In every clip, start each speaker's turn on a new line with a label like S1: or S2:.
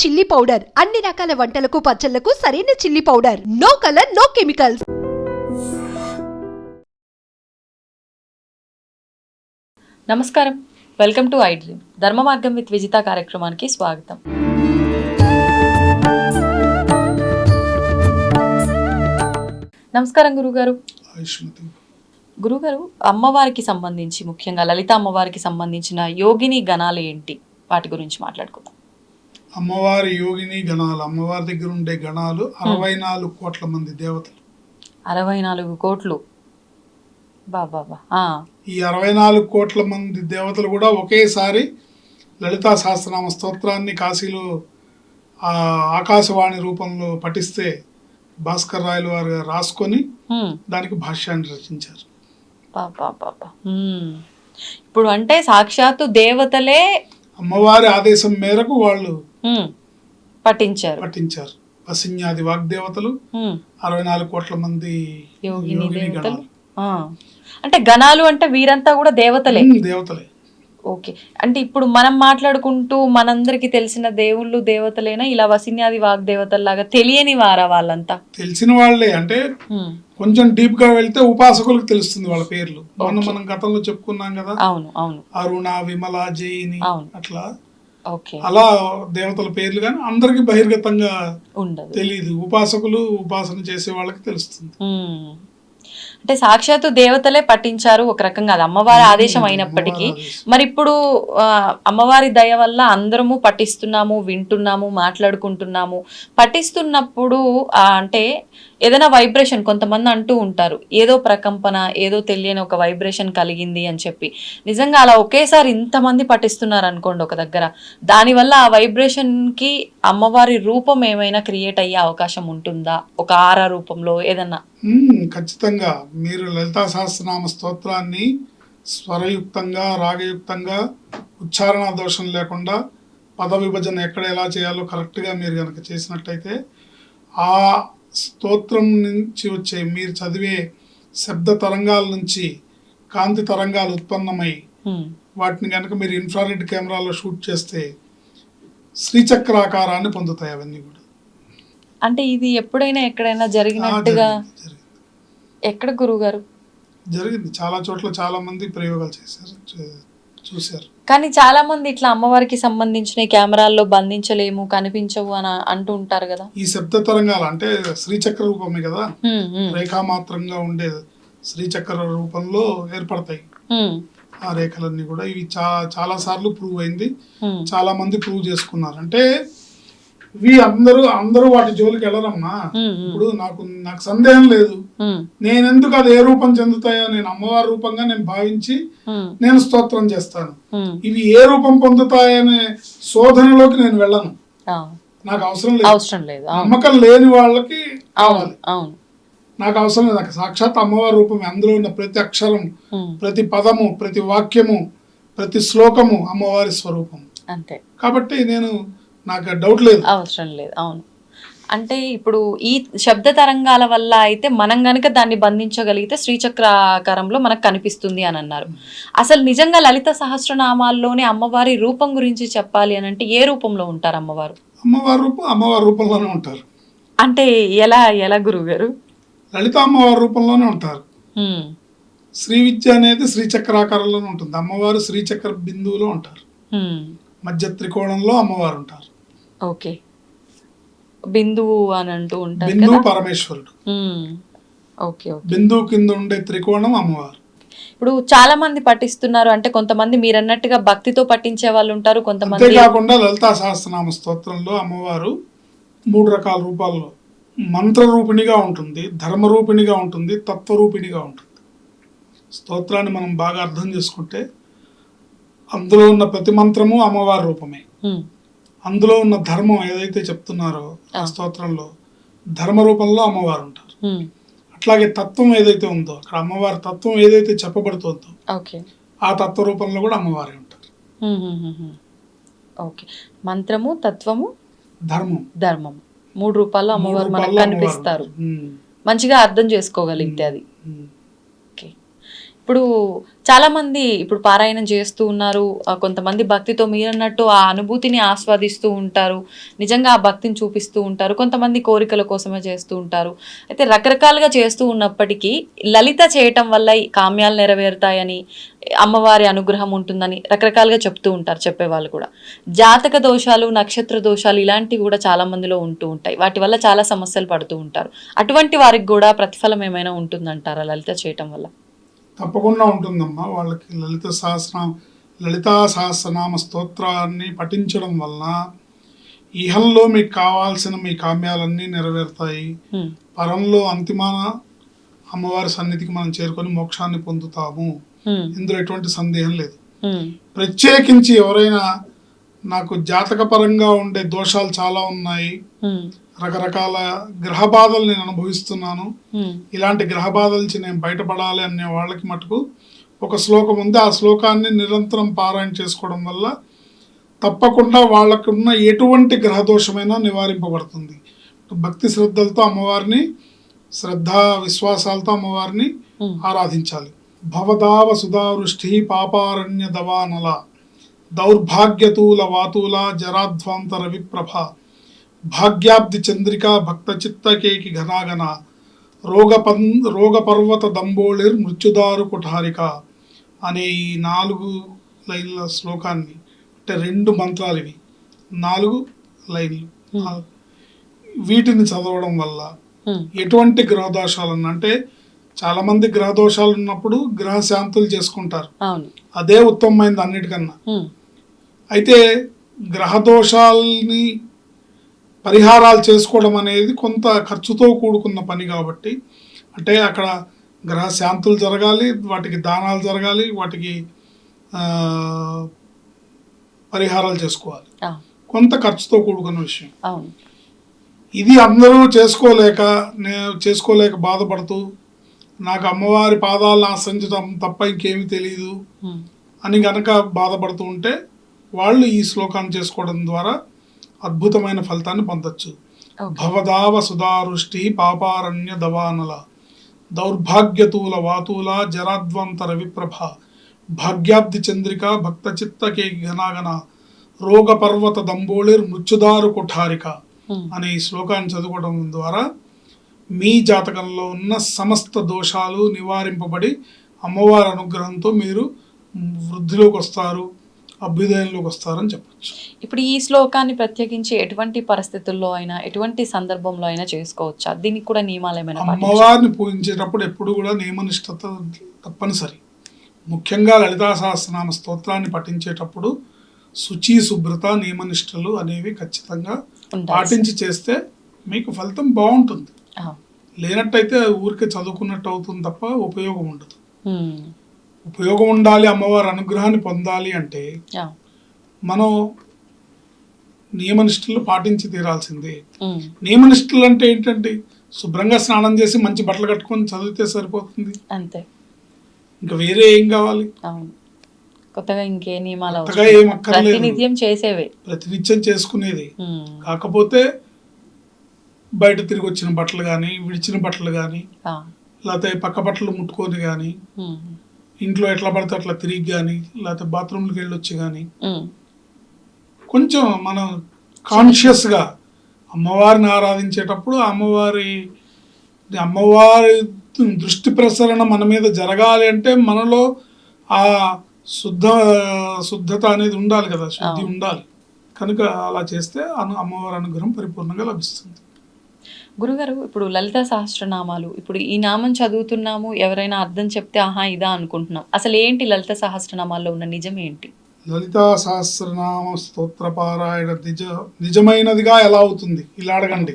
S1: Chilli powder. అన్ని రకాల వంటలకు పచ్చళ్ళకు సరైన chilli powder. No colour no chemicals
S2: నమస్కారం. Welcome to I dream Dharma Margam with Vijitha కార్యక్రమానికి స్వాగతం. నమస్కారం గురుగారు. గురుగారు అమ్మవారికి సంబంధించి ముఖ్యంగా లలిత అమ్మవారికి సంబంధించిన యోగిని గణాలు ఏంటి? వాటి గురించి మాట్లాడుకుందాం.
S3: అమ్మవారి యోగిని గణాలు అమ్మవారి దగ్గర ఉండే గణాలు అరవై నాలుగు కోట్ల మంది దేవతలు.
S2: అరవై నాలుగు కోట్లు. బాబా
S3: ఈ అరవై నాలుగు కోట్ల మంది దేవతలు కూడా ఒకేసారి లలితా సహస్రనామ స్తోత్రాన్ని కాశీలో ఆ ఆకాశవాణి రూపంలో పఠిస్తే భాస్కర్ రాయలు వారు రాసుకొని దానికి భాష్యాన్ని రచించారు.
S2: ఇప్పుడు అంటే సాక్షాత్తు దేవతలే
S3: అమ్మవారి ఆదేశం మేరకు వాళ్ళు
S2: పఠించారు.
S3: పఠించారు. వసిన్యాది వాగ్దేవతలు. అరవై నాలుగు కోట్ల మంది
S2: యోగిని
S3: గణాలు.
S2: అంటే గణాలు అంటే వీరంతా కూడా దేవతలే?
S3: దేవతలే.
S2: ఓకే. అంటే ఇప్పుడు మనం మాట్లాడుకుంటూ మనందరికి తెలిసిన దేవుళ్ళు దేవతలేనా? ఇలా వసిన్యాది వాగ్దేవతల్లాగా తెలియని వారా వాళ్ళంతా?
S3: తెలిసిన వాళ్ళే. అంటే. కొంచెం డీప్గా వెళ్తే ఉపాసకులకు తెలుస్తుంది వాళ్ళ పేర్లు. మొన్న మనం గతంలో చెప్పుకున్నాం కదా?
S2: అవును అవును.
S3: అరుణ విమల జయిని
S2: అవును.
S3: అట్లా. అలా దేవతల పేర్లు కానీ అందరికి బహిర్గతంగా
S2: ఉండదు.
S3: తెలియదు ఉపాసకులు ఉపాసన చేసే వాళ్ళకి తెలుస్తుంది.
S2: అంటే సాక్షాత్తు దేవతలే పట్టించారు ఒక రకంగా అది అమ్మవారి ఆదేశం అయినప్పటికీ. మరి ఇప్పుడు అమ్మవారి దయ వల్ల అందరము పఠిస్తున్నాము వింటున్నాము మాట్లాడుకుంటున్నాము. పఠిస్తున్నప్పుడు ఆ, అంటే ఏదైనా వైబ్రేషన్ కొంతమంది అంటూ ఉంటారు ఏదో ప్రకంపన ఏదో తెలియని ఒక వైబ్రేషన్ కలిగింది అని చెప్పి. నిజంగా అలా ఒకేసారి ఇంతమంది పఠిస్తున్నారు అనుకోండి ఒక దగ్గర. దానివల్ల ఆ వైబ్రేషన్కి అమ్మవారి రూపం ఏమైనా క్రియేట్ అయ్యే అవకాశం ఉంటుందా? ఒక ఆరా రూపంలో ఏదన్నా?
S3: ఖచ్చితంగా. మీరు లలితా సహస్రనామ స్తోత్రాన్ని స్వరయుక్తంగా రాగయుక్తంగా ఉచ్చారణ దోషం లేకుండా పద విభజన ఎక్కడ ఎలా చేయాలో కరెక్ట్గా మీరు కనుక చేసినట్టయితే ఆ స్తోత్రం నుంచి వచ్చే మీరు చదివే శబ్ద తరంగాల నుంచి కాంతి తరంగాలు ఉత్పన్నమై. వాటిని కనుక మీరు ఇన్ఫ్రారెడ్ కెమెరాలో షూట్ చేస్తే శ్రీచక్రాకారాన్ని పొందుతాయి అవన్నీ కూడా
S2: అంటే ఇది ఎప్పుడైనా ఎక్కడైనా జరిగినట్టుగా. ఎక్కడ గురువు గారు
S3: జరిగింది. చాలా చోట్ల చాలా మంది ప్రయోగాలు చేశారు. చూశారు.
S2: కానీ చాలా మంది ఇట్లా అమ్మవారికి సంబంధించిన కెమెరాల్లో బంధించలేము కనిపించవు అని అంటూ ఉంటారు కదా?
S3: ఈ శబ్ద తరంగాలు అంటే శ్రీచక్ర రూపమే కదా? రేఖామాత్రంగా ఉండే శ్రీచక్ర రూపంలో ఏర్పడతాయి. ఆ రేఖలన్నీ కూడా. ఇవి చాలా చాలా సార్లు ప్రూవ్ అయింది. చాలా మంది ప్రూవ్ చేసుకున్నారు. అంటే ఇవి అందరూ అందరూ వాటి జోలికి వెళ్ళరమ్మా. ఇప్పుడు నాకు నాకు సందేహం లేదు. నేను ఎందుకు అది ఏ రూపం చెందుతాయో నేను అమ్మవారి రూపంగా నేను భావించి నేను స్తోత్రం చేస్తాను. ఇవి ఏ రూపం పొందుతాయనే శోధనలోకి నేను వెళ్ళను. నాకు అవసరం లేదు.
S2: అవసరం లేదు
S3: నమ్మకం లేని వాళ్ళకి కావాలి. నాకు అవసరం లేదు. నాకు సాక్షాత్ అమ్మవారి రూపం అందులో ఉన్న ప్రతి అక్షరం ప్రతి పదము ప్రతి వాక్యము ప్రతి శ్లోకము అమ్మవారి స్వరూపం.
S2: అంతే.
S3: కాబట్టి నేను నాకు డౌట్ లేదు.
S2: అవసరం లేదు. అవును. అంటే ఇప్పుడు ఈ శబ్ద తరంగాల వల్ల అయితే మనం గనుక దాన్ని బంధించగలిగితే శ్రీచక్రాకారంలో మనకు కనిపిస్తుంది అని అన్నారు. అసలు నిజంగా లలిత సహస్రనామాల్లోనే అమ్మవారి రూపం గురించి చెప్పాలి అని అంటే ఏ రూపంలో ఉంటారు అమ్మవారు?
S3: అమ్మవారి రూపం అమ్మవారి రూపంలోనే ఉంటారు.
S2: అంటే ఎలా ఎలా గురువు గారు
S3: లలిత అమ్మవారి రూపంలోనే ఉంటారు. శ్రీ విద్య అనేది శ్రీచక్రాకారంలోనే ఉంటుంది. అమ్మవారు శ్రీచక్ర బిందువులో ఉంటారు. మధ్య త్రికోణంలో అమ్మవారు ఉంటారు.
S2: ఓకే. బిందువు అని అంటూ ఉంటారు
S3: బిందువు
S2: కదా?
S3: పరమేశ్వరుడు.
S2: Okay okay.
S3: బిందువు కింద ఉండే త్రికోణం అమ్మవారు.
S2: ఇప్పుడు చాలా మంది పఠిస్తున్నారు. అంటే కొంతమంది మీరు అన్నట్టుగా భక్తితో పఠించే వాళ్ళు ఉంటారు. కొంతమంది
S3: అంతేకాకుండా లలితా సహస్రనామ స్తోత్రంలో అమ్మవారు మూడు రకాల రూపాల్లో మంత్రరూపిణిగా ఉంటుంది ధర్మరూపిణిగా ఉంటుంది తత్వరూపిణిగా ఉంటుంది. స్తోత్రాన్ని మనం బాగా అర్థం చేసుకుంటే అందులో ఉన్న ప్రతి మంత్రము అమ్మవారి రూపమే. అందులో ఉన్న ధర్మం ఏదైతే చెప్తున్నారో ఆ. స్తోత్రంలో ధర్మ రూపంలో అమ్మవారు ఉంటారు. అట్లాగే తత్వం ఏదైతే ఉందో అక్కడ అమ్మవారి తత్వం ఏదైతే చెప్పబడుతుందో
S2: ఓకే.
S3: ఆ తత్వ రూపంలో కూడా అమ్మవారే ఉంటారు.
S2: ఓకే. మంత్రము తత్వము
S3: ధర్మం.
S2: ధర్మం. మూడు రూపాల్లో అమ్మవారు మనకు కనిపిస్తారు. మంచిగా అర్థం చేసుకోగలిగితే అది. ఓకే. ఇప్పుడు చాలా మంది ఇప్పుడు పారాయణం చేస్తూ ఉన్నారు. కొంతమంది భక్తితో మీరన్నట్టు ఆ అనుభూతిని ఆస్వాదిస్తూ ఉంటారు. నిజంగా ఆ భక్తిని చూపిస్తూ ఉంటారు. కొంతమంది కోరికల కోసమే చేస్తూ ఉంటారు. అయితే రకరకాలుగా చేస్తూ ఉన్నప్పటికీ లలిత చేయటం వల్ల ఈ కామ్యాలు నెరవేరుతాయని అమ్మవారి అనుగ్రహం ఉంటుందని రకరకాలుగా చెప్తూ ఉంటారు చెప్పేవాళ్ళు కూడా. జాతక దోషాలు నక్షత్ర దోషాలు ఇలాంటివి కూడా చాలా మందిలో ఉంటూ ఉంటాయి. వాటి వల్ల చాలా సమస్యలు పడుతూ ఉంటారు. అటువంటి వారికి కూడా ప్రతిఫలం ఏమైనా ఉంటుందంటారా లలిత చేయటం వల్ల?
S3: తప్పకుండా ఉంటుందమ్మా వాళ్ళకి లలిత సహస్ర లలితా సహస్రనామ స్తోత్రాన్ని పఠించడం వలన ఇహంలో మీకు కావాల్సిన మీ కామ్యాలన్నీ నెరవేరుతాయి. పరంలో అంతిమాన అమ్మవారి సన్నిధికి మనం చేరుకొని మోక్షాన్ని పొందుతాము. ఇందులో ఎటువంటి సందేహం లేదు. ప్రత్యేకించి ఎవరైనా నాకు జాతకపరంగా ఉండే దోషాలు చాలా ఉన్నాయి. రకరకాల గ్రహ బాధలు నేను అనుభవిస్తున్నాను. ఇలాంటి గ్రహ బాధల నుంచి నేను బయటపడాలి అనే వాళ్ళకి మటుకు ఒక శ్లోకం ఉంది ఆ శ్లోకాన్ని నిరంతరం పారాయణ చేసుకోవడం వల్ల తప్పకుండా వాళ్ళకున్న ఎటువంటి గ్రహ దోషమైనా నివారింపబడుతుంది భక్తి శ్రద్ధలతో అమ్మవారిని శ్రద్ధ విశ్వాసాలతో అమ్మవారిని. ఆరాధించాలి భవదావ సుధావృష్టి పాపారణ్య దవానల దౌర్భాగ్యతూల వాతూల జరాధ్వాంతర విప్రభ భాగ్యాబ్ది చంద్రిక భక్త చిత్తకేకి ఘనాగన రోగపన్ రోగపర్వత దంబోళిర్ మృత్యుదారు కుఠారిక అనే ఈ నాలుగు లైన్ల శ్లోకాన్ని అంటే రెండు మంత్రాలు ఇవి. నాలుగు లైన్లు. వీటిని చదవడం వల్ల. ఎటువంటి గ్రహదోషాలను అంటే చాలా మంది గ్రహదోషాలు ఉన్నప్పుడు గ్రహ శాంతులు చేసుకుంటారు. అదే ఉత్తమమైనది అన్నిటికన్నా. అయితే గ్రహదోషాలని పరిహారాలు చేసుకోవడం అనేది కొంత ఖర్చుతో కూడుకున్న పని కాబట్టి అంటే అక్కడ గ్రహ శాంతులు జరగాలి వాటికి దానాలు జరగాలి వాటికి పరిహారాలు చేసుకోవాలి. కొంత ఖర్చుతో కూడుకున్న విషయం. ఇది అందరూ చేసుకోలేక నేను చేసుకోలేక బాధపడుతూ నాకు అమ్మవారి పాదాలను ఆశ్రయించడం తప్ప ఇంకేమీ తెలియదు. అని గనక బాధపడుతూ ఉంటే వాళ్ళు ఈ శ్లోకాన్ని చేసుకోవడం ద్వారా అద్భుతమైన ఫలితాన్ని పొందొచ్చు. భవదావ సుధారుష్టి పాపారణ్య దవానల. దౌర్భాగ్యతూల వాతూల జరాద్వంతర విప్రభ. భాగ్యాబ్ది చంద్రిక భక్త చిత్తకే ఘనాగన రోగ పర్వత దంబోళిర్ మృత్యుదారు కుఠారిక.
S2: హ్మ్.
S3: అనే ఈ శ్లోకాన్ని చదువుకోవడం ద్వారా మీ జాతకంలో ఉన్న సమస్త దోషాలు నివారింపబడి అమ్మవారి అనుగ్రహంతో మీరు వృద్ధిలోకి వస్తారు అభ్యుదయంలోకి వస్తారని చెప్పచ్చు
S2: ఇప్పుడు ఈ శ్లోకాన్ని ప్రత్యేకించి ఎటువంటి పరిస్థితుల్లో అయినా ఎటువంటి సందర్భంలో అయినా చేసుకోవచ్చా దీనికి కూడా నియమాలు ఏమైనా?
S3: అమ్మవారిని పూజించేటప్పుడు ఎప్పుడు కూడా నియమనిష్టత తప్పనిసరి ముఖ్యంగా లలితా సహస్రనామ స్తోత్రాన్ని పఠించేటప్పుడు శుచి శుభ్రత నియమనిష్టలు అనేవి ఖచ్చితంగా. పాటించి చేస్తే మీకు ఫలితం బాగుంటుంది. లేనట్టయితే ఊరికే చదువుకున్నట్టు అవుతుంది తప్ప ఉపయోగం ఉండదు. ఉపయోగం ఉండాలి అమ్మవారి అనుగ్రహాన్ని పొందాలి అంటే. మనం నియమనిష్టలు పాటించి తీరాల్సిందే. నియమనిష్టలు అంటే ఏంటంటే శుభ్రంగా స్నానం చేసి మంచి బట్టలు కట్టుకొని చదివితే సరిపోతుంది
S2: అంతే
S3: ఇంకా వేరే ఏం కావాలి
S2: కొత్తగా ఇంకే నియమాలు. ప్రతినిత్యం చేసేవే
S3: ప్రతినిత్యం చేసుకునేది. కాకపోతే బయట తిరిగి వచ్చిన బట్టలు కానీ విడిచిన బట్టలు కానీ. లేకపోతే పక్క బట్టలు ముట్టుకొని కానీ. ఇంట్లో ఎట్లా పడితే అట్లా తిరిగి కానీ లేకపోతే బాత్రూమ్కి వెళ్ళి వచ్చి కానీ. కొంచెం మనం కాన్షియస్గా అమ్మవారిని ఆరాధించేటప్పుడు అమ్మవారి అమ్మవారి దృష్టి ప్రసరణ మన మీద జరగాలి అంటే మనలో ఆ శుద్ధ శుద్ధత అనేది ఉండాలి కదా శుద్ధి. ఉండాలి కనుక అలా చేస్తే అను అమ్మవారి అనుగ్రహం పరిపూర్ణంగా లభిస్తుంది
S2: గురుగారు ఇప్పుడు లలిత సహస్రనామాలు ఇప్పుడు ఈ నామం చదువుతున్నాము ఎవరైనా అర్థం చెప్తే ఆహా ఇదా అనుకుంటున్నాం. అసలు ఏంటి లలిత సహస్రనామాల్లో ఉన్న నిజం ఏంటి?
S3: లలితా సహస్రనామ స్తోత్ర పారాయణ నిజ నిజమైనదిగా ఎలా అవుతుంది? ఇలా అడగండి.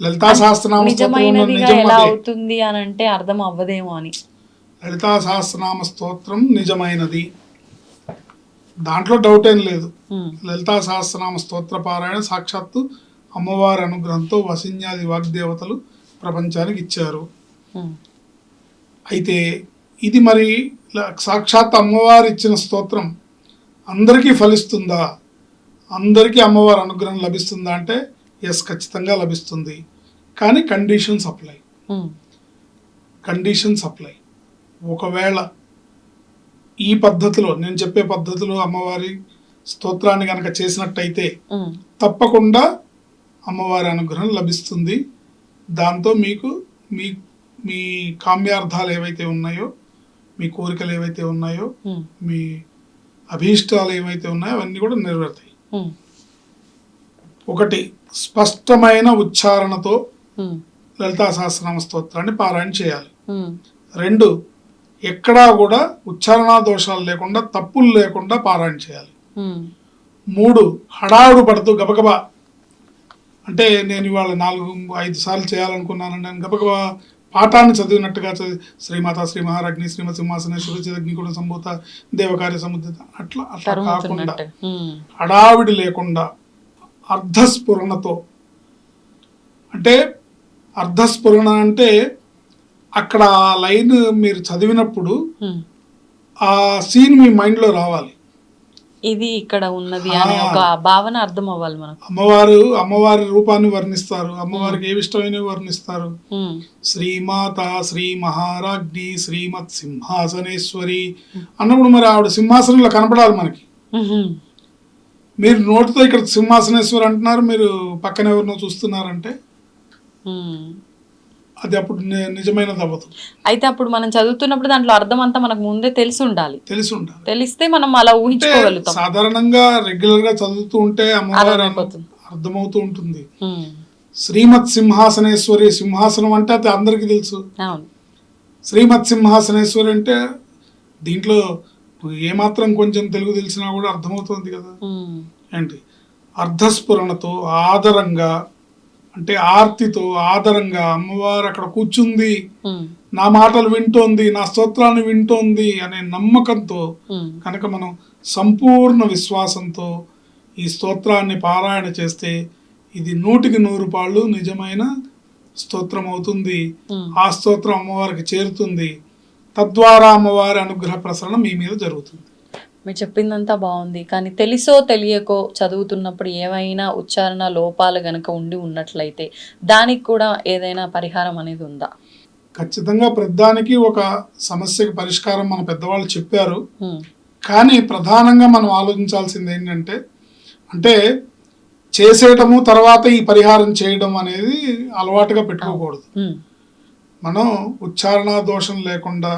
S3: లలితా సహస్రనామ
S2: నిజమైనదిగా
S3: నిజం
S2: ఎలా అవుతుంది అని అంటే అర్థం అవ్వదేమో అని.
S3: లలితా సహస్రనామ స్తోత్రం నిజమైనది. దాంట్లో డౌట్ ఏం లేదు. లలితా సహస్రనామ స్తోత్ర పారాయణ సాక్షాత్తు అమ్మవారి అనుగ్రహంతో వసిన్యాది వాగ్దేవతలు ప్రపంచానికి ఇచ్చారు.
S2: హ్మ్.
S3: అయితే ఇది మరి సాక్షాత్ అమ్మవారు ఇచ్చిన స్తోత్రం అందరికీ ఫలిస్తుందా? అందరికీ అమ్మవారి అనుగ్రహం లభిస్తుందా అంటే ఎస్ ఖచ్చితంగా లభిస్తుంది. కానీ conditions apply
S2: hmm.
S3: Conditions apply ఒకవేళ ఈ పద్ధతిలో నేను చెప్పే పద్ధతిలో అమ్మవారి స్తోత్రాన్ని కనుక చేసినట్టయితే
S2: ఉమ్,
S3: తప్పకుండా అమ్మవారి అనుగ్రహం లభిస్తుంది. దాంతో మీకు మీ మీ కామ్యార్థాలు ఏవైతే ఉన్నాయో మీ కోరికలు ఏవైతే ఉన్నాయో మీ అభీష్టాలు ఏవైతే ఉన్నాయో అవన్నీ కూడా నెరవేరుతాయి. ఒకటి స్పష్టమైన ఉచ్చారణతో లలితా సహస్రనామ స్తోత్రాన్ని పారాయణ చేయాలి. రెండు ఎక్కడా కూడా ఉచ్చారణా దోషాలు లేకుండా తప్పులు లేకుండా పారాయణ చేయాలి. మూడు హడావుడు పడుతూ గబగబా అంటే నేను ఇవాళ నాలుగు ఐదు సార్లు చేయాలనుకున్నాను నేను గబగబా పాఠాన్ని చదివినట్టుగా చదివి శ్రీమాత శ్రీ మహారాజ్ని శ్రీమతి సింహాసనేశ్వరి చిదగ్నికుడ సంభూత దేవకార్య సముద్రిత అట్లా అట్లా కాకుండా హడావిడి లేకుండా అర్ధస్ఫురణతో అంటే అర్ధస్ఫురణ అంటే అక్కడ ఆ లైన్ మీరు చదివినప్పుడు. ఆ సీన్ మీ మైండ్లో రావాలి.
S2: ఇది ఇక్కడ ఉన్నది అనే ఒక భావన అర్థం అవ్వాలి మనకు.
S3: అమ్మవారు అమ్మవారి రూపాన్ని వర్ణిస్తారు. అమ్మవారికి ఏ ఇష్టమైనవి వర్ణిస్తారు? శ్రీమాత శ్రీ మహారాజ్ఞి శ్రీమత్ సింహాసనేశ్వరి అన్నప్పుడు మరి ఆవిడ సింహాసనంలో కనపడాలి మనకి. మీరు నోటితో ఇక్కడ సింహాసనేశ్వరి అంటున్నారు మీరు పక్కన ఎవరినో చూస్తున్నారంటే. అది అప్పుడు ని- నిజమైనది అవ్వదు.
S2: అయితే అప్పుడు మనం చదువుతున్నప్పుడు దాంట్లో అర్థం అంతా మనకు ముందే తెలిసి ఉండాలి
S3: తెలిసి ఉండాలి
S2: తెలిస్తే మనం అలా ఊహించుకోగలుగుతాం.
S3: సాధారణంగా రెగ్యులర్గా చదువుతూ ఉంటే అమ్మవారు. అర్థమవుతూ ఉంటుంది. శ్రీమత్ సింహాసనేశ్వరి సింహాసనం అంటే అది అందరికీ తెలుసు. శ్రీమత్ సింహాసనేశ్వరి అంటే దీంట్లో ఏమాత్రం కొంచెం తెలుగు తెలిసినా కూడా అర్థమవుతుంది కదా. ఏంటి? అర్ధస్ఫురణతో ఆదరంగా అంటే ఆర్తితో ఆదరంగా అమ్మవారు అక్కడ కూర్చుంది. నా మాటలు వింటోంది నా స్తోత్రాన్ని వింటోంది అనే నమ్మకంతో కనుక మనం సంపూర్ణ విశ్వాసంతో ఈ స్తోత్రాన్ని పారాయణ చేస్తే ఇది నూటికి నూరు పాళ్ళు నిజమైన స్తోత్రం అవుతుంది. ఆ స్తోత్రం అమ్మవారికి చేరుతుంది. తద్వారా అమ్మవారి అనుగ్రహ ప్రసరణ మీ మీద జరుగుతుంది.
S2: మీరు చెప్పిందంతా బాగుంది. కానీ తెలిసో తెలియకో చదువుతున్నప్పుడు ఏవైనా ఉచ్చారణ లోపాలు గనక ఉండి ఉన్నట్లయితే దానికి కూడా ఏదైనా పరిహారం అనేది ఉందా?
S3: ఖచ్చితంగా ప్రతిదానికి ఒక సమస్యకి పరిష్కారం మన పెద్దవాళ్ళు చెప్పారు. కానీ ప్రధానంగా మనం ఆలోచించాల్సింది ఏంటంటే అంటే చేసేయటము తర్వాత ఈ పరిహారం చేయడం అనేది అలవాటుగా పెట్టుకోకూడదు. మనం ఉచ్చారణ దోషం లేకుండా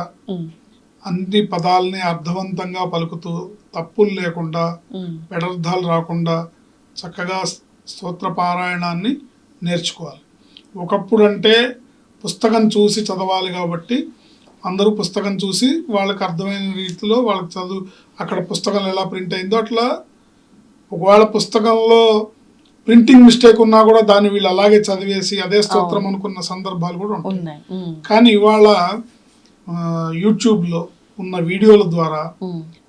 S3: అన్ని పదాలని అర్థవంతంగా పలుకుతూ తప్పులు లేకుండా పెడర్థాలు రాకుండా చక్కగా స్తోత్ర పారాయణాన్ని నేర్చుకోవాలి. ఒకప్పుడు అంటే పుస్తకం చూసి చదవాలి కాబట్టి అందరూ పుస్తకం చూసి వాళ్ళకి అర్థమైన రీతిలో వాళ్ళకి చదువు అక్కడ పుస్తకం ఎలా ప్రింట్ అయిందో అట్లా ఒకవేళ పుస్తకంలో ప్రింటింగ్ మిస్టేక్ ఉన్నా కూడా దాన్ని వీళ్ళు అలాగే చదివేసి అదే స్తోత్రం అనుకున్న సందర్భాలు కూడా ఉంటాయి. కానీ ఇవాళ యూట్యూబ్లో ఉన్న వీడియోల ద్వారా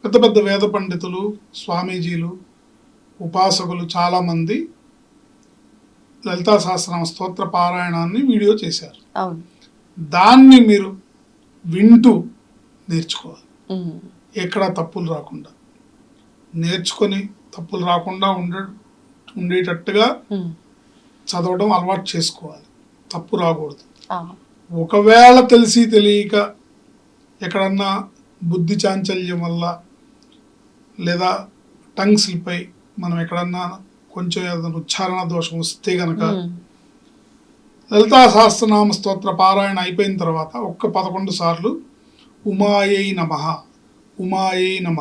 S3: పెద్ద పెద్ద వేద పండితులు స్వామీజీలు ఉపాసకులు చాలామంది లలితా సహస్రనామ స్తోత్ర పారాయణాన్ని వీడియో చేశారు. దాన్ని మీరు వింటూ నేర్చుకోవాలి. ఎక్కడ తప్పులు రాకుండా. నేర్చుకొని తప్పులు రాకుండా ఉండే ఉండేటట్టుగా చదవడం అలవాటు చేసుకోవాలి. తప్పు రాకూడదు. ఒకవేళ తెలిసి తెలియక ఎక్కడన్నా బుద్ధి చాంచల్యం వల్ల లేదా టంగ్ స్లిప్ అయి మనం ఎక్కడన్నా కొంచెం ఏదైనా ఉచ్చారణ దోషం వస్తే గనక లలితా సహస్రనామ స్తోత్ర పారాయణ అయిపోయిన తర్వాత ఒక్క పదకొండు సార్లు ఉమాయై నమ ఉమాయై నమ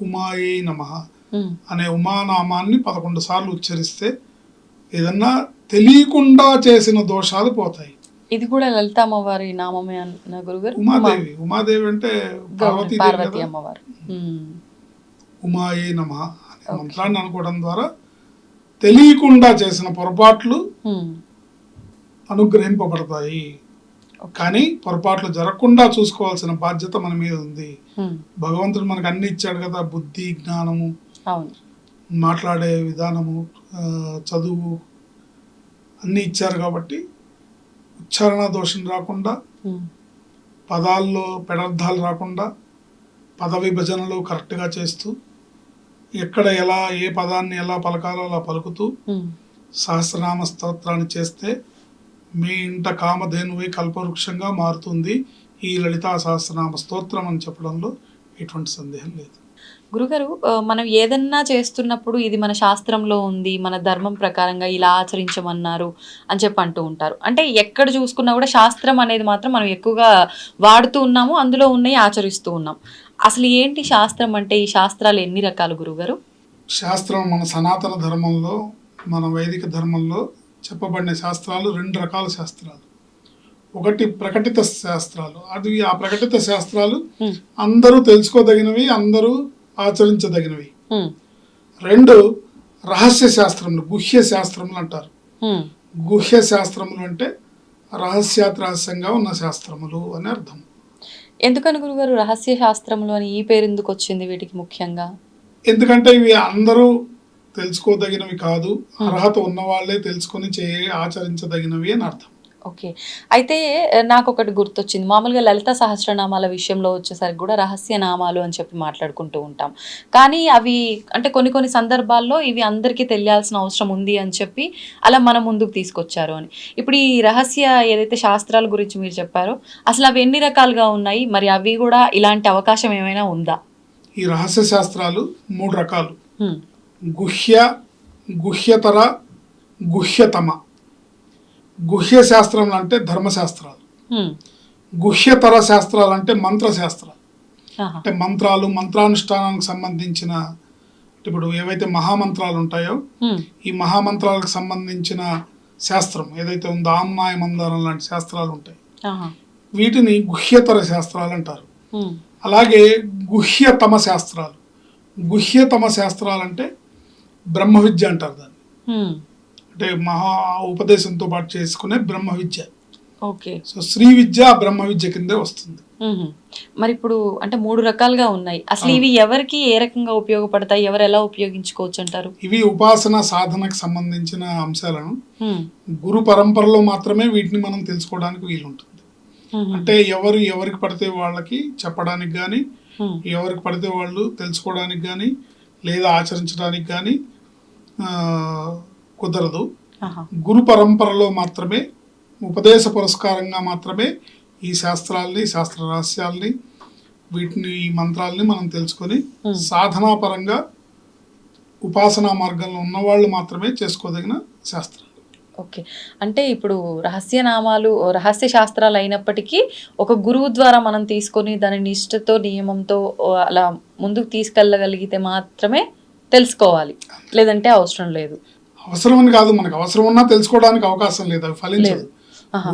S3: ఉమాయై నమ
S2: ఉమ్,
S3: అనే ఉమానామాన్ని పదకొండు సార్లు ఉచ్చరిస్తే ఏదన్నా తెలియకుండా చేసిన దోషాలు పోతాయి.
S2: ఇది కూడా లలిత అమ్మవారి నామమే అన్న గురుగారు?
S3: ఉమాదేవి. ఉమాదేవి అంటే
S2: పార్వతి అమ్మవారు. ఉమ్,
S3: ఉమాయే నమ అనే మంత్రాన్ని అనుకోవడం ద్వారా తెలియకుండా చేసిన పొరపాట్లు అనుగ్రహింపబడతాయి. కానీ పొరపాట్లు జరగకుండా చూసుకోవాల్సిన బాధ్యత మన మీద ఉంది. భగవంతుడు మనకు అన్ని ఇచ్చాడు కదా? బుద్ధి జ్ఞానము మాట్లాడే విధానము చదువు అన్నీ ఇచ్చారు కాబట్టి ఉచ్చారణ దోషం రాకుండా పదాల్లో పెడర్థాలు రాకుండా పద విభజనలు కరెక్ట్గా చేస్తూ ఎక్కడ ఎలా ఏ పదాన్ని ఎలా పలకాలో అలా పలుకుతూ సహస్రనామ స్తోత్రాన్ని చేస్తే మీ ఇంట కామధేనువై కల్పవృక్షంగా మారుతుంది ఈ లలితా సహస్రనామ స్తోత్రం అని చెప్పడంలో ఎటువంటి సందేహం లేదు.
S2: గురుగారు మనం ఏదన్నా చేస్తున్నప్పుడు ఇది మన శాస్త్రంలో ఉంది మన ధర్మం ప్రకారంగా ఇలా ఆచరించమన్నారు అని చెప్పి అంటూ ఉంటారు. అంటే ఎక్కడ చూసుకున్నా కూడా శాస్త్రం అనేది మాత్రం మనం ఎక్కువగా వాడుతూ ఉన్నాము అందులో ఉన్నాయి ఆచరిస్తూ ఉన్నాం. అసలు ఏంటి శాస్త్రం అంటే ఈ శాస్త్రాలు ఎన్ని రకాలు గురుగారు?
S3: శాస్త్రం మన సనాతన ధర్మంలో మన వైదిక ధర్మంలో చెప్పబడిన శాస్త్రాలు రెండు రకాల శాస్త్రాలు. ఒకటి ప్రకటిత శాస్త్రాలు. అది ఆ ప్రకటిత శాస్త్రాలు. అందరూ తెలుసుకోదగినవి అందరూ ఆచరించదగినవి. రెండు రహస్య శాస్త్రములు గుహ్య శాస్త్రములు అంటారు. గుహ్య శాస్త్రములు అంటే రహస్యాత్ రహస్యంగా ఉన్న శాస్త్రములు అని అర్థం.
S2: ఎందుకని గురుగారు రహస్య శాస్త్రములు అని ఈ పేరు ఎందుకు వచ్చింది వీటికి ముఖ్యంగా?
S3: ఎందుకంటే ఇవి అందరూ తెలుసుకోదగినవి కాదు. అర్హత ఉన్న వాళ్ళే తెలుసుకొని చే ఆచరించదగినవి అని అర్థం.
S2: ఓకే. అయితే నాకు ఒకటి గుర్తొచ్చింది. మామూలుగా లలిత సహస్రనామాల విషయంలో వచ్చేసరికి కూడా రహస్య నామాలు అని చెప్పి మాట్లాడుకుంటూ ఉంటాం. కానీ అవి అంటే కొన్ని కొన్ని సందర్భాల్లో ఇవి అందరికీ తెలియాల్సిన అవసరం ఉంది అని చెప్పి అలా మన ముందుకు తీసుకొచ్చారు అని. ఇప్పుడు ఈ రహస్య ఏదైతే శాస్త్రాల గురించి మీరు చెప్పారో అసలు అవి ఎన్ని రకాలుగా ఉన్నాయి? మరి అవి కూడా ఇలాంటి అవకాశం ఏమైనా ఉందా?
S3: ఈ రహస్య శాస్త్రాలు మూడు రకాలు. గుహ్య గుహ్యతర గుహ్యతమ. గుహ్య శాస్త్రములు అంటే ధర్మశాస్త్రాలు. గుహ్యతర శాస్త్రాలు అంటే మంత్రశాస్త్రాలు అంటే మంత్రాలు మంత్రానుష్ఠానానికి సంబంధించిన ఇప్పుడు ఏవైతే మహామంత్రాలు ఉంటాయో ఈ మహామంత్రాలకు సంబంధించిన శాస్త్రం ఏదైతే ఉందో ఆమ్నాయ మందారం లాంటి శాస్త్రాలు ఉంటాయి వీటిని గుహ్యతర శాస్త్రాలు అంటారు అలాగే గుహ్యతమ శాస్త్రాలు గుహ్యతమ శాస్త్రాలు అంటే బ్రహ్మ విద్య అంటారు దాన్ని. అంటే మహా ఉపదేశంతో పాటు చేసుకునే బ్రహ్మ విద్య
S2: ఓకే
S3: సో శ్రీ విద్య బ్రహ్మ విద్య కిందే వస్తుంది.
S2: మరి ఇప్పుడు అంటే మూడు రకాలుగా ఉన్నాయి అసలు ఇవి ఎవరికి ఏ రకంగా ఉపయోగపడతాయి ఎవరు ఎలా ఉపయోగించుకోవచ్చు అంటారు
S3: ఇవి ఉపాసన సాధనకు సంబంధించిన అంశాలను. గురు పరంపరలో మాత్రమే వీటిని మనం తెలుసుకోవడానికి వీలుంటుంది. అంటే ఎవరు ఎవరికి పడితే వాళ్ళకి చెప్పడానికి కానీ. ఎవరికి పడితే వాళ్ళు తెలుసుకోవడానికి కానీ లేదా ఆచరించడానికి కానీ ఆ, కుదరదు. గురు పరంపరలో మాత్రమే ఉపదేశ పురస్కారంగా మాత్రమే ఈ శాస్త్రాల్ని శాస్త్ర రహస్యాల్ని వీటిని ఈ మంత్రాల్ని మనం తెలుసుకొని. సాధనాపరంగా ఉపాసనా మార్గంలో ఉన్నవాళ్ళు మాత్రమే చేసుకోదగిన శాస్త్రాలు
S2: ఓకే. అంటే ఇప్పుడు రహస్య నామాలు రహస్య శాస్త్రాలు అయినప్పటికీ ఒక గురువు ద్వారా మనం తీసుకొని దాని నిష్ఠతో నియమంతో అలా ముందుకు తీసుకెళ్ళగలిగితే మాత్రమే తెలుసుకోవాలి. లేదంటే అవసరం లేదు.
S3: అవసరం అని కాదు మనకు అవసరం ఉన్నా తెలుసుకోవడానికి అవకాశం లేదు అవి ఫలించదు.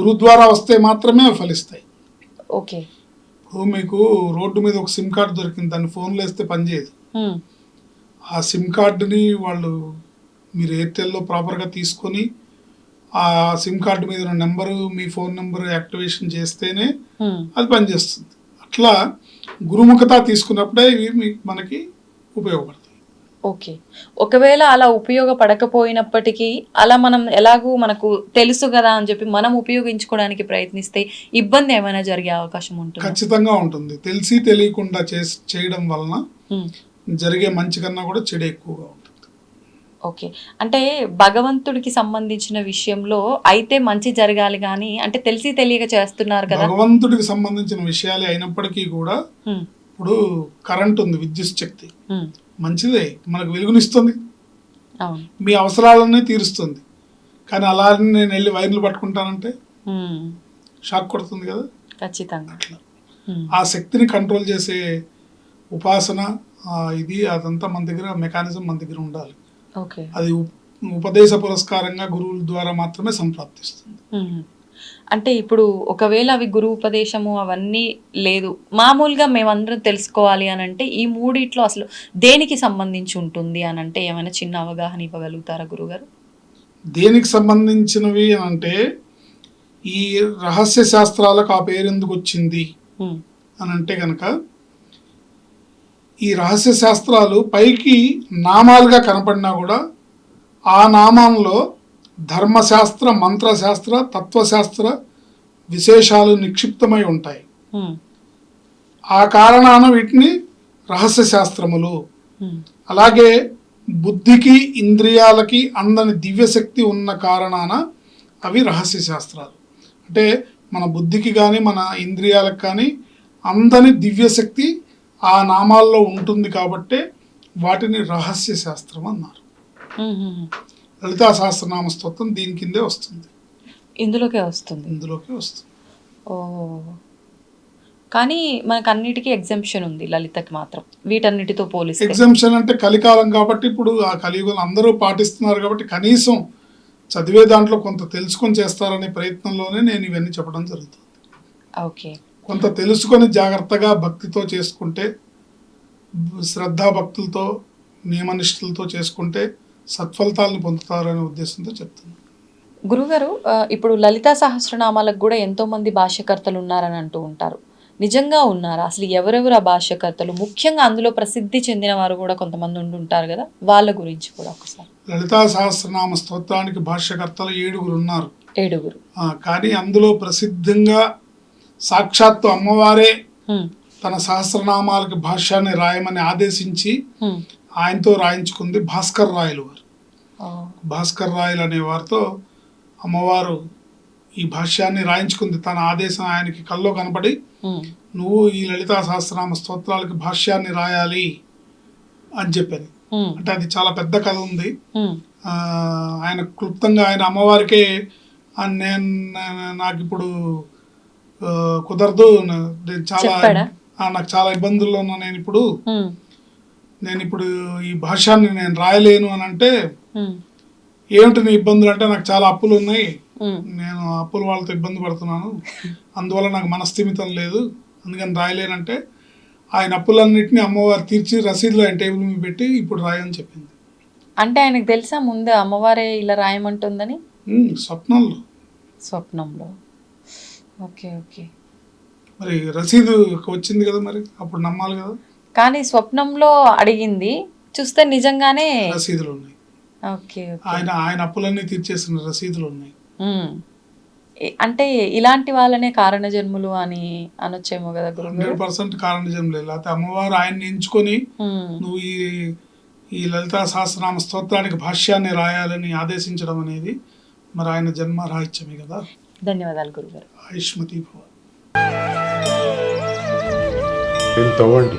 S3: గురు ద్వారా వస్తే మాత్రమే అవి ఫలిస్తాయి.
S2: ఓకే.
S3: ఇప్పుడు మీకు రోడ్డు మీద ఒక సిమ్ కార్డు దొరికింది దాన్ని ఫోన్లో వేస్తే పనిచేయదు. ఆ సిమ్ కార్డుని వాళ్ళు మీరు ఎయిర్టెల్లో ప్రాపర్గా తీసుకొని ఆ సిమ్ కార్డు మీద ఉన్న నెంబరు మీ ఫోన్ నెంబర్ యాక్టివేషన్ చేస్తేనే. అది పనిచేస్తుంది. అట్లా గురుముఖత తీసుకున్నప్పుడే ఇవి మీకు మనకి ఉపయోగపడతాయి.
S2: ఓకే. ఒకవేళ అలా ఉపయోగపడకపోయినప్పటికీ అలా మనం ఎలాగూ మనకు తెలుసు కదా అని చెప్పి మనం ఉపయోగించుకోవడానికి ప్రయత్నిస్తే ఇబ్బంది ఏమైనా జరిగే అవకాశం ఉంటుంది?
S3: ఖచ్చితంగా ఉంటుంది. తెలిసి తెలియకుండా చేయడం వలన జరిగే మంచి కన్నా కూడా చెడు ఎక్కువగా ఉంటుంది.
S2: ఓకే. అంటే భగవంతుడికి సంబంధించిన విషయంలో అయితే మంచి జరగాలి కానీ అంటే తెలిసి తెలియక చేస్తున్నారు కదా?
S3: భగవంతుడికి సంబంధించిన విషయాలే అయినప్పటికీ కూడా ఇప్పుడు కరెంట్ ఉంది విద్యుత్ శక్తి. మంచిదే మనకు వెలుగునిస్తుంది. మీ అవసరాలన్నీ తీరుస్తుంది. కానీ అలా నేను వెళ్ళి వైర్లు పట్టుకుంటానంటే షాక్ కొడుతుంది కదా.
S2: ఖచ్చితంగా.
S3: అట్లా. ఆ శక్తిని కంట్రోల్ చేసే ఉపాసన ఇది అదంతా మన దగ్గర మెకానిజం మన దగ్గర ఉండాలి.
S2: ఓకే.
S3: అది ఉప్- ఉపదేశ పురస్కారంగా గురువుల ద్వారా మాత్రమే సంప్రాప్తిస్తుంది.
S2: అంటే ఇప్పుడు ఒకవేళ అవి గురు ఉపదేశము అవన్నీ లేదు. మామూలుగా మేమందరం తెలుసుకోవాలి అని అంటే ఈ మూడిట్లో అసలు దేనికి సంబంధించి ఉంటుంది అని అంటే ఏమైనా చిన్న అవగాహన ఇవ్వగలుగుతారా గురుగారు?
S3: దేనికి సంబంధించినవి అంటే ఈ రహస్య శాస్త్రాలకు ఆ పేరు ఎందుకు వచ్చింది అని అంటే కనుక ఈ రహస్య శాస్త్రాలు పైకి నామాలుగా కనపడినా కూడా ఆ నామాల్లో ధర్మశాస్త్ర మంత్రశాస్త్ర తత్వశాస్త్ర విశేషాలు నిక్షిప్తమై ఉంటాయి.
S2: ఉమ్,
S3: ఆ కారణాన వీటిని రహస్య శాస్త్రములు
S2: ఉమ్,
S3: అలాగే బుద్ధికి ఇంద్రియాలకి అందని దివ్యశక్తి ఉన్న కారణాన అవి రహస్య శాస్త్రాలు అంటే మన బుద్ధికి కానీ మన ఇంద్రియాలకు కానీ అందని దివ్యశక్తి ఆ నామాల్లో ఉంటుంది కాబట్టే వాటిని రహస్య శాస్త్రం అన్నారు
S2: ఉమ్.
S3: లలితా సహస్రనామ స్తోత్రం దీని కిందే వస్తుంది.
S2: ఇందులోకే వస్తుంది.
S3: ఇందులోకి వస్తుంది.
S2: ఓ. కానీ మనకు అన్నిటికీ ఎగ్జంప్షన్ ఉంది లలితకి మాత్రం. వీటన్నిటితో పోలిస్తే.
S3: ఎగ్జామ్షన్ అంటే కలికాలం కాబట్టి ఇప్పుడు ఆ కలియుగం అందరూ పాటిస్తున్నారు కాబట్టి కనీసం చదివే దాంట్లో కొంత తెలుసుకొని చేస్తారనే ప్రయత్నంలోనే నేను ఇవన్నీ చెప్పడం జరుగుతుంది.
S2: ఓకే.
S3: కొంత తెలుసుకొని జాగ్రత్తగా భక్తితో చేసుకుంటే శ్రద్ధా భక్తులతో నియమనిష్టలతో చేసుకుంటే సత్ఫలితాలను పొందుతారనే ఉద్దేశంతో చెప్తున్నాను.
S2: గురుగారు ఇప్పుడు లలితా సహస్రనామాలకు కూడా ఎంతో మంది భాష్యకర్తలు ఉన్నారని అంటూ ఉంటారు. నిజంగా ఉన్నారా? అసలు ఎవరెవరు ఆ భాష్యకర్తలు? ముఖ్యంగా అందులో ప్రసిద్ధి చెందిన వారు కూడా కొంతమంది ఉండి ఉంటారు కదా? వాళ్ళ గురించి కూడా ఒకసారి.
S3: లలితా సహస్రనామ స్తోత్రానికి భాష్యకర్తలు ఏడుగురు ఉన్నారు.
S2: ఏడుగురు.
S3: కానీ అందులో ప్రసిద్ధంగా సాక్షాత్తు అమ్మవారే తన సహస్రనామాలకి భాష్యాన్ని రాయమని ఆదేశించి. ఆయనతో రాయించుకుంది భాస్కర్ రాయలు వారు. భాస్కర్ రాయలు అనే వారితో అమ్మవారు ఈ భాష్యాన్ని రాయించుకుంది. తన ఆదేశం ఆయనకి కల్లో కనపడి నువ్వు ఈ లలితా సహస్రనామ స్తోత్రాలకి భాష్యాన్ని రాయాలి అని చెప్పాను
S2: హ్మ్,
S3: అంటే అది చాలా పెద్ద కథ ఉంది. ఆయన క్లుప్తంగా ఆయన అమ్మవారికే "ఆ, నేను నాకు ఇప్పుడు కుదరదు నేను చాలా నాకు చాలా ఇబ్బందుల్లో ఉన్నా నేను ఇప్పుడు నేను ఇప్పుడు ఈ భాష్యాన్ని నేను రాయలేను అని అంటే ఏమిటి నీ ఇబ్బందులు అంటే నాకు చాలా అప్పులు ఉన్నాయి. నేను అప్పుల వాళ్ళతో ఇబ్బంది పడుతున్నాను. అందువల్ల నాకు మనస్థిమితం లేదు. అందుకని రాయలేనంటే ఆయన అప్పులన్నింటినీ అమ్మవారు తీర్చి రసీదులు ఆయన టేబుల్ మీద పెట్టి ఇప్పుడు రాయని చెప్పింది.
S2: అంటే ఆయనకు తెలుసా ముందే అమ్మవారే ఇలా రాయమంటుందని?
S3: స్వప్నంలో.
S2: స్వప్నంలో. Okay okay.
S3: మరి రసీదు వచ్చింది కదా మరి? అప్పుడు నమ్మాలి కదా?
S2: కానీ స్వప్నంలో అడిగింది. చూస్తే నిజంగానే
S3: రసీదులు ఉన్నాయి.
S2: Okay okay.
S3: ఆయన ఆయన అప్పులన్నీ తీర్చేసిన రసీదులు ఉన్నాయి.
S2: అంటే ఇలాంటి వాళ్ళనే కారణ జన్ములు అని అనొచ్చేమో కదా
S3: హండ్రెడ్ పర్సెంట్ కారణజం లేదు లేకపోతే అమ్మవారు ఆయన్ని ఎంచుకొని నువ్వు ఈ ఈ లలితా సహస్రనామ స్తోత్రానికి భాష్యాన్ని రాయాలని ఆదేశించడం అనేది మరి ఆయన జన్మ రాహిత్యమే కదా?
S2: ధన్యవాదాలు గురుగారు
S3: ఆయుష్మతి భవ.
S4: తవ్వండి.